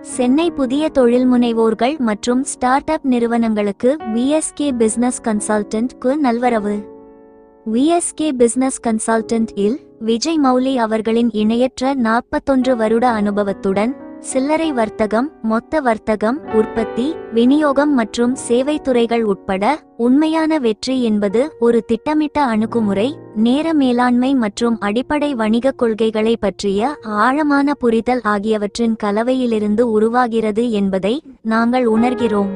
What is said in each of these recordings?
சென்னை புதிய தொழில்முனைவோர்கள் மற்றும் start up நிறுவனங்களுக்கு விஎஸ்கே பிசினஸ் கன்சல்டன்ட்க்கு நல்வரவு. விஎஸ்கே பிசினஸ் கன்சல்டன்ட் இல் விஜய் மௌலி அவர்களின் இணையற்ற நாற்பத்தொன்று வருட அனுபவத்துடன் சில்லறை வர்த்தகம் மொத்த வர்த்தகம் உற்பத்தி விநியோகம் மற்றும் சேவை துறைகள் உட்பட உண்மையான வெற்றி என்பது ஒரு திட்டமிட்ட அணுகுமுறை நேர மேலாண்மை மற்றும் அடிப்படை வணிக கொள்கைகளை பற்றிய ஆழமான புரிதல் ஆகியவற்றின் கலவையிலிருந்து உருவாகிறது என்பதை நாங்கள் உணர்கிறோம்.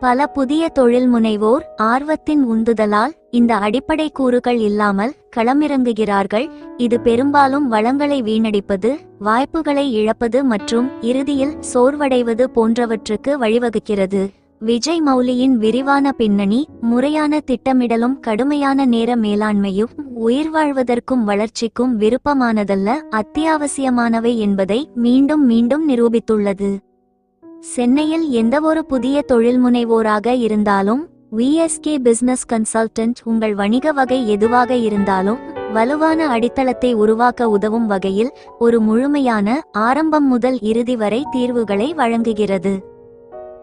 பல புதிய தொழில் முனைவோர் ஆர்வத்தின் உந்துதலால் இந்த அடிப்படை கூறுகள் இல்லாமல் களமிறங்குகிறார்கள். இது பெரும்பாலும் வளங்களை வீணடிப்பது வாய்ப்புகளை இழப்பது மற்றும் இறுதியில் சோர்வடைவது போன்றவற்றுக்கு வழிவகுக்கிறது. விஜய் மௌலியின் விரிவான பின்னணி முறையான திட்டமிடலும் கடுமையான நேர மேலாண்மையும் உயிர் வாழ்வதற்கும் வளர்ச்சிக்கும் விருப்பமானதல்ல அத்தியாவசியமானவை என்பதை மீண்டும் மீண்டும் நிரூபித்துள்ளது. சென்னையில் எந்தவொரு புதிய தொழில்முனைவோராக இருந்தாலும் விஎஸ்கே பிசினஸ் கன்சல்டன்ட் உங்கள் வணிக வகை எதுவாக இருந்தாலும் வலுவான அடித்தளத்தை உருவாக்க உதவும் வகையில் ஒரு முழுமையான ஆரம்பம் முதல் இறுதி வரை தீர்வுகளை வழங்குகிறது.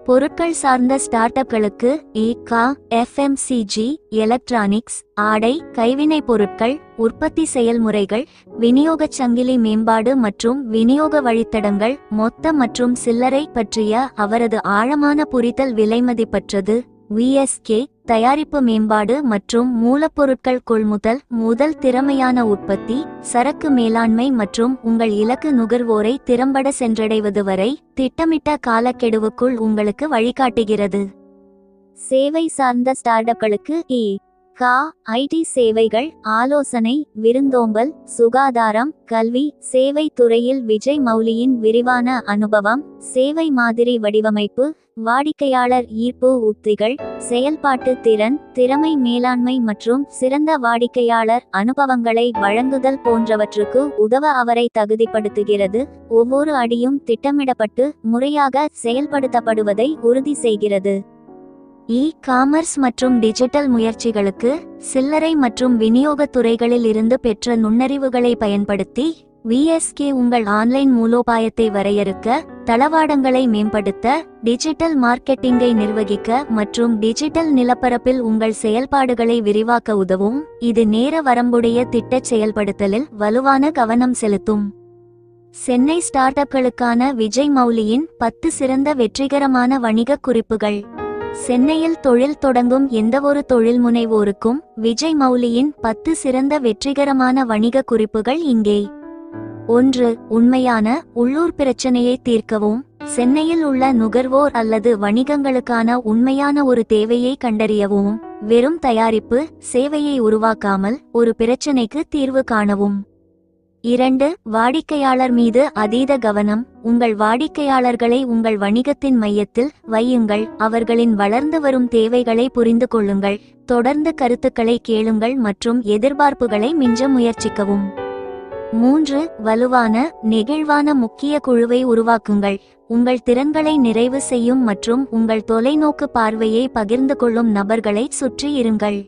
பொருட்கள் சார்ந்த ஸ்டார்ட் அப்களுக்கு ஏகா எஃப்எம்சிஜி எலக்ட்ரானிக்ஸ் ஆடை கைவினைப் பொருட்கள் உற்பத்தி செயல்முறைகள் விநியோகச் சங்கிலி மேம்பாடு மற்றும் விநியோக வழித்தடங்கள் மொத்த மற்றும் சில்லறை பற்றிய அவரது ஆழமான புரிதல் விலைமதிப்பற்றது. விஎஸ்கே தயாரிப்பு மேம்பாடு மற்றும் மூலப்பொருட்கள் கொள்முதல் முதல் திறமையான உற்பத்தி சரக்கு மேலாண்மை மற்றும் உங்கள் இலக்கு நுகர்வோரை திறம்பட சென்றடைவது வரை திட்டமிட்ட காலக்கெடுவுக்குள் உங்களுக்கு வழிகாட்டுகிறது. சேவை சார்ந்த ஸ்டார்டப்களுக்கு இ கா ஐடி சேவைகள் ஆலோசனை விருந்தோம்பல் சுகாதாரம் கல்வி சேவை துறையில் விஜய் மௌலியின் விரிவான அனுபவம் சேவை மாதிரி வடிவமைப்பு வாடிக்கையாளர் ஈர்ப்பு உத்திகள் செயல்பாட்டு திறன் திறமை மேலாண்மை மற்றும் சிறந்த வாடிக்கையாளர் அனுபவங்களை வழங்குதல் போன்றவற்றுக்கு உதவ அவரை தகுதிப்படுத்துகிறது. ஒவ்வொரு அடியும் திட்டமிடப்பட்டு முறையாக செயல்படுத்தப்படுவதை உறுதி செய்கிறது. இ காமர்ஸ் மற்றும் டிஜிட்டல் முயற்சிகளுக்கு சில்லறை மற்றும் விநியோகத் துறைகளில் இருந்து பெற்ற நுண்ணறிவுகளை பயன்படுத்தி விஎஸ்கே உங்கள் ஆன்லைன் மூலோபாயத்தை வரையறுக்க தளவாடங்களை மேம்படுத்த டிஜிட்டல் மார்க்கெட்டிங்கை நிர்வகிக்க மற்றும் டிஜிட்டல் நிலப்பரப்பில் உங்கள் செயல்பாடுகளை விரிவாக்க உதவும். இது நேர வரம்புடைய திட்டச் செயல்படுத்தலில் வலுவான கவனம் செலுத்தும். சென்னை ஸ்டார்ட் அப்களுக்கான விஜய் மௌலியின் பத்து சிறந்த வெற்றிகரமான வணிக குறிப்புகள். சென்னையில் தொழில் தொடங்கும் எந்தவொரு தொழில் முனைவோருக்கும் விஜய் மௌலியின் பத்து சிறந்த வெற்றிகரமான வணிக குறிப்புகள் இங்கே. ஒன்று உண்மையான உள்ளூர் பிரச்சனையை தீர்க்கவும். சென்னையில் உள்ள நுகர்வோர் அல்லது வணிகங்களுக்கான உண்மையான ஒரு தேவையை கண்டறியவும். வெறும் தயாரிப்பு சேவையை உருவாக்காமல் ஒரு பிரச்சனைக்கு தீர்வு காணவும். இரண்டு வாடிக்கையாளர் மீது அதீத கவனம். உங்கள் வாடிக்கையாளர்களை உங்கள் வணிகத்தின் மையத்தில் வையுங்கள். அவர்களின் வளர்ந்து வரும் தேவைகளை புரிந்து கொள்ளுங்கள். தொடர்ந்து கருத்துக்களை கேளுங்கள் மற்றும் எதிர்பார்ப்புகளை மிஞ்ச முயற்சிக்கவும். மூன்று வலுவான நெகிழ்வான முக்கிய குழுவை உருவாக்குங்கள். உங்கள் திறன்களை நிறைவு செய்யும் மற்றும் உங்கள் தொலைநோக்கு பார்வையை பகிர்ந்து கொள்ளும் நபர்களை சுற்றி இருங்கள்.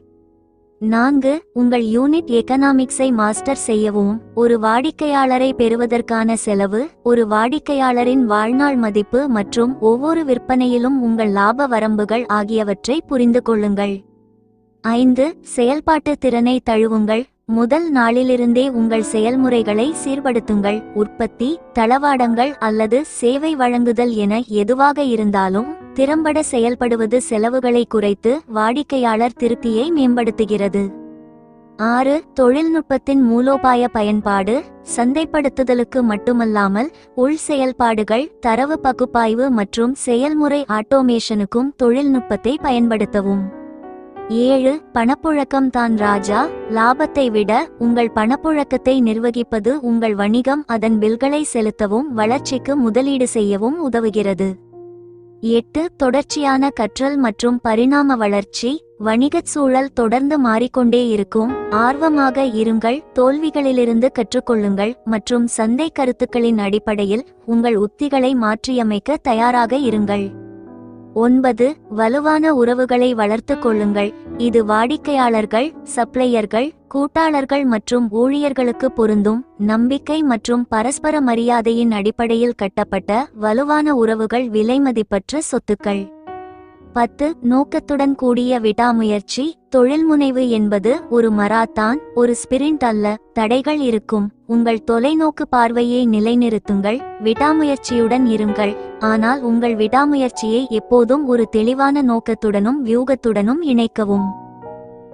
நான்கு உங்கள் யூனிட் எக்கனாமிக்ஸை மாஸ்டர் செய்யவும் ஒரு வாடிக்கையாளரை பெறுவதற்கான செலவு ஒரு வாடிக்கையாளரின் வாழ்நாள் மதிப்பு மற்றும் ஒவ்வொரு விற்பனையிலும் உங்கள் லாப வரம்புகள் ஆகியவற்றை புரிந்து கொள்ளுங்கள். ஐந்து செயல்பாட்டு திறனை தழுவுங்கள் முதல் நாளிலிருந்தே உங்கள் செயல்முறைகளை சீர்படுத்துங்கள் உற்பத்தி தளவாடங்கள் அல்லது சேவை வழங்குதல் என எதுவாக இருந்தாலும் திறம்பட செயல்படுவது செலவுகளை குறைத்து வாடிக்கையாளர் திருப்தியை மேம்படுத்துகிறது. ஆறு தொழில்நுட்பத்தின் மூலோபாய பயன்பாடு சந்தைப்படுத்துதலுக்கு மட்டுமல்லாமல் உள் செயல்பாடுகள் தரவு பகுப்பாய்வு மற்றும் செயல்முறை ஆட்டோமேஷனுக்கும் தொழில்நுட்பத்தை பயன்படுத்தவும். ஏழு பணப்புழக்கம் தான் ராஜா லாபத்தை விட உங்கள் பணப்புழக்கத்தை நிர்வகிப்பது உங்கள் வணிகம் அதன் பில்களை செலுத்தவும் வளர்ச்சிக்கு முதலீடு செய்யவும் உதவுகிறது. எட்டு தொடர்ச்சியான கற்றல் மற்றும் பரிணாம வளர்ச்சி வணிகச் சூழல் தொடர்ந்து மாறிக்கொண்டே இருக்கும். ஆர்வமாக இருங்கள் தோல்விகளிலிருந்து கற்றுக்கொள்ளுங்கள் மற்றும் சந்தை கருத்துக்களின் அடிப்படையில் உங்கள் உத்திகளை மாற்றியமைக்க தயாராக இருங்கள். ஒன்பது வலுவான உறவுகளை வளர்த்துக் கொள்ளுங்கள். இது வாடிக்கையாளர்கள் சப்ளையர்கள் கூட்டாளர்கள் மற்றும் ஊழியர்களுக்கு பொருந்தும் நம்பிக்கை மற்றும் பரஸ்பர மரியாதையின் அடிப்படையில் கட்டப்பட்ட வலுவான உறவுகள் விலைமதிப்பற்ற சொத்துக்கள். பத்து நோக்கத்துடன் கூடிய விடாமுயற்சி தொழில்முனைவு என்பது ஒரு மராத்தான் ஒரு ஸ்பிரிண்ட் அல்ல தடைகள் இருக்கும். உங்கள் தொலைநோக்கு பார்வையை நிலைநிறுத்துங்கள் விடாமுயற்சியுடன் இருங்கள். ஆனால் உங்கள் விடாமுயற்சியை எப்போதும் ஒரு தெளிவான நோக்கத்துடனும் வியூகத்துடனும் இணைக்கவும்.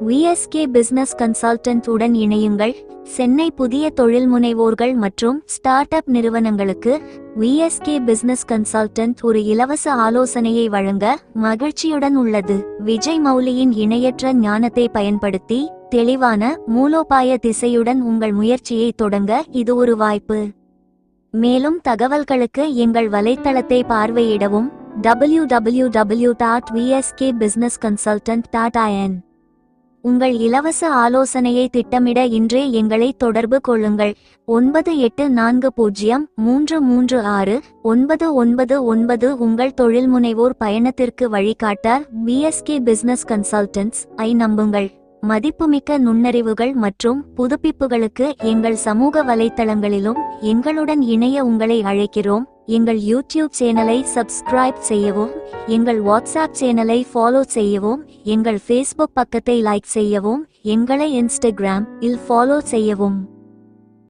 விஎஸ்கே பிசினஸ் கன்சல்டன்ட் உடன் இணையுங்கள். சென்னை புதிய தொழில் முனைவோர்கள் மற்றும் ஸ்டார்ட் அப் நிறுவனங்களுக்கு விஎஸ்கே பிசினஸ் கன்சல்டன்ட் ஒரு இலவச ஆலோசனையை வழங்க மகிழ்ச்சியுடன் உள்ளது. விஜய் மௌலியின் இணையற்ற ஞானத்தை பயன்படுத்தி தெளிவான மூலோபாய திசையுடன் உங்கள் முயற்சியை தொடங்க இது ஒரு வாய்ப்பு. மேலும் தகவல்களுக்கு எங்கள் வலைத்தளத்தை பார்வையிடவும். W W W dot VSK business consultant dot IN உங்கள் இலவச ஆலோசனையை திட்டமிட இன்றே எங்களை தொடர்பு கொள்ளுங்கள். ஒன்பது எட்டு நான்கு பூஜ்ஜியம் மூன்று மூன்று ஆறு ஒன்பது ஒன்பது ஒன்பது உங்கள் தொழில்முனைவோர் பயணத்திற்கு வழிகாட்ட பிஎஸ்கே பிசினஸ் கன்சல்டன்ஸ் ஐ நம்புங்கள். மதிப்புமிக்க நுண்ணறிவுகள் மற்றும் புதுப்பிப்புகளுக்கு எங்கள் சமூக வலைத்தளங்களிலும் எங்களுடன் இணைய உங்களை அழைக்கிறோம். எங்கள் யூடியூப் சேனலை சப்ஸ்கிரைப் செய்யவும் எங்கள் வாட்ஸ்அப் சேனலை ஃபாலோ செய்யவும் எங்கள் ஃபேஸ்புக் பக்கத்தை லைக் செய்யவும் எங்களை இன்ஸ்டாகிராம் இல் ஃபாலோ செய்யவும்.